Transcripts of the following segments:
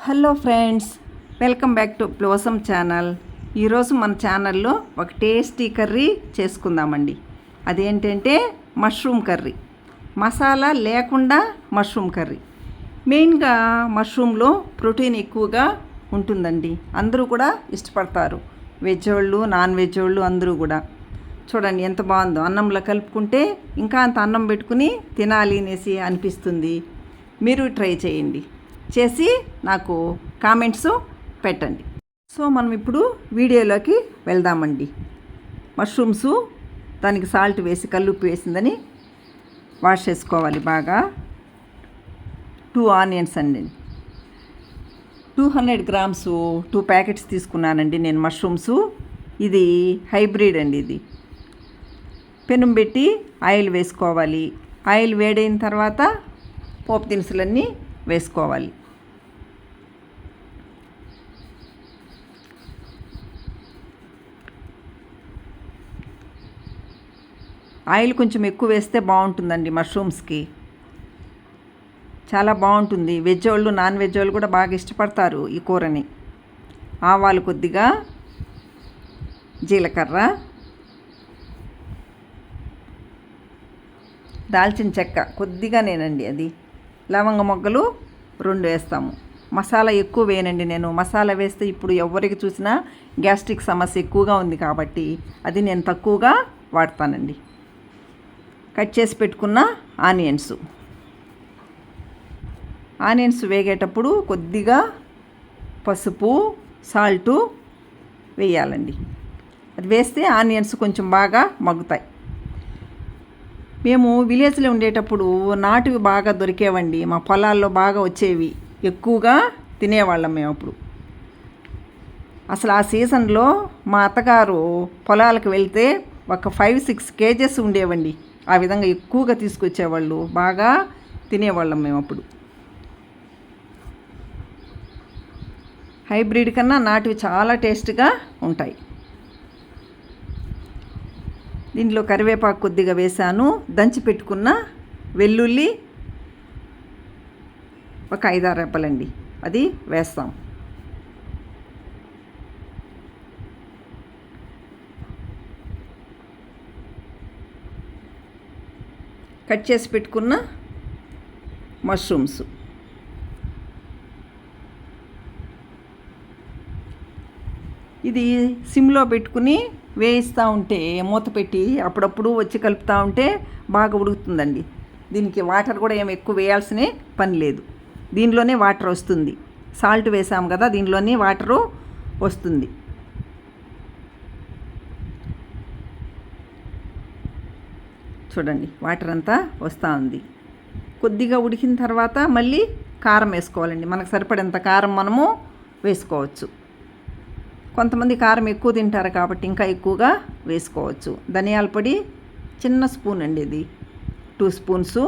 Hello friends welcome back to blossom channel. ఈరోజు మన ఛానల్లో ఒక టేస్టీ కర్రీ చేసుకుందామండి. అదేంటంటే మష్రూమ్ కర్రీ. మసాలా లేకుండా మష్రూమ్ కర్రీ. మెయిన్గా మష్రూమ్లో ప్రోటీన్ ఎక్కువగా ఉంటుందండి. అందరూ కూడా ఇష్టపడతారు. వెజ్ వాళ్ళు నాన్ వెజ్ వాళ్ళు అందరూ కూడా. చూడండి ఎంత బాగుందో. అన్నంలో కలుపుకుంటే ఇంకా అంత అన్నం పెట్టుకుని తినాలి అనేసి అనిపిస్తుంది. మీరు ట్రై చేయండి. చేసి నాకు కామెంట్స్ పెట్టండి. సో మనం ఇప్పుడు వీడియోలోకి వెళ్దామండి. మష్రూమ్స్ దానికి సాల్ట్ వేసి కల్లుప్పు వేసిందని వాష్ చేసుకోవాలి బాగా. టూ ఆనియన్స్ అండి. Two hundred grams two packets తీసుకున్నానండి నేను మష్రూమ్స్. ఇది హైబ్రిడ్ అండి ఇది. పెనం పెట్టి ఆయిల్ వేసుకోవాలి. ఆయిల్ వేడైన తర్వాత పోపు దినుసులన్నీ వేసుకోవాలి. ఆయిల్ కొంచెం ఎక్కువ వేస్తే బాగుంటుందండి మష్రూమ్స్కి చాలా బాగుంటుంది. వెజ్ వాళ్ళు నాన్ వెజ్ వాళ్ళు కూడా బాగా ఇష్టపడతారు ఈ కూరని. ఆవాలు కొద్దిగా జీలకర్ర దాల్చిన చెక్క కొద్దిగా నేనండి అది. లవంగ మొగ్గలు రెండు వేస్తాము. మసాలా ఎక్కువ వేయనండి నేను. మసాలా వేస్తే ఇప్పుడు ఎవరికి చూసినా గ్యాస్ట్రిక్ సమస్య ఎక్కువగా ఉంది కాబట్టి అది నేను తక్కువగా వాడతానండి. కట్ చేసి పెట్టుకున్న ఆనియన్స్. ఆనియన్స్ వేగేటప్పుడు కొద్దిగా పసుపు సాల్టు వేయాలండి. అది వేస్తే ఆనియన్స్ కొంచెం బాగా మగ్గుతాయి. మేము విలేజ్లో ఉండేటప్పుడు నాటువి బాగా దొరికేవండి. మా పొలాల్లో బాగా వచ్చేవి. ఎక్కువగా తినేవాళ్ళం మేము అప్పుడు. అసలు ఆ సీజన్లో మా అత్తగారు పొలాలకు వెళ్తే ఒక ఫైవ్ సిక్స్ కేజెస్ ఉండేవండి. ఆ విధంగా ఎక్కువగా తీసుకొచ్చేవాళ్ళు బాగా తినేవాళ్ళం మేము అప్పుడు. హైబ్రిడ్ కన్నా నాటివి చాలా టేస్ట్గా ఉంటాయి. దీంట్లో కరివేపాకు కొద్దిగా వేసాను. దంచి పెట్టుకున్న వెల్లుల్లి ఒక ఐదారు రెప్పలండి అది వేస్తాం. కట్ చేసి పెట్టుకున్న మష్రూమ్స్ ఇది సిమ్లో పెట్టుకుని వేయిస్తూ ఉంటే మూత పెట్టి అప్పుడప్పుడు వచ్చి కలుపుతూ ఉంటే బాగా ఉడుకుతుందండి. దీనికి వాటర్ కూడా ఏమి ఎక్కువ వేయాల్సిన పని లేదు. దీనిలోనే వాటర్ వస్తుంది. సాల్ట్ వేసాము కదా దీనిలోనే వాటరు వస్తుంది. చూడండి వాటర్ అంతా వస్తూ ఉంది. కొద్దిగా ఉడికిన తర్వాత మళ్ళీ కారం వేసుకోవాలండి. మనకు సరిపడేంత కారం మనము వేసుకోవచ్చు. కొంతమంది కారం ఎక్కువ తింటారు కాబట్టి ఇంకా ఎక్కువగా వేసుకోవచ్చు. ధనియాల పొడి చిన్న స్పూన్ అండి ఇది. టూ స్పూన్స్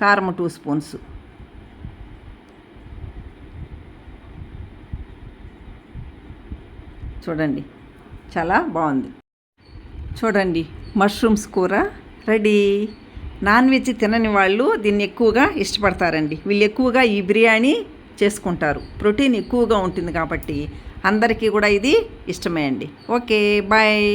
కారం టూ స్పూన్స్. చూడండి చాలా బాగుంది. చూడండి మష్రూమ్స్ కూర రెడీ. నాన్ వెజ్ తినని వాళ్ళు దీన్ని ఎక్కువగా ఇష్టపడతారండి. వీళ్ళు ఎక్కువగా ఈ బిర్యానీ చేసుకుంటారు. ప్రోటీన్ ఎక్కువగా ఉంటుంది కాబట్టి అందరికీ కూడా ఇది ఇష్టమే అండి. Okay bye.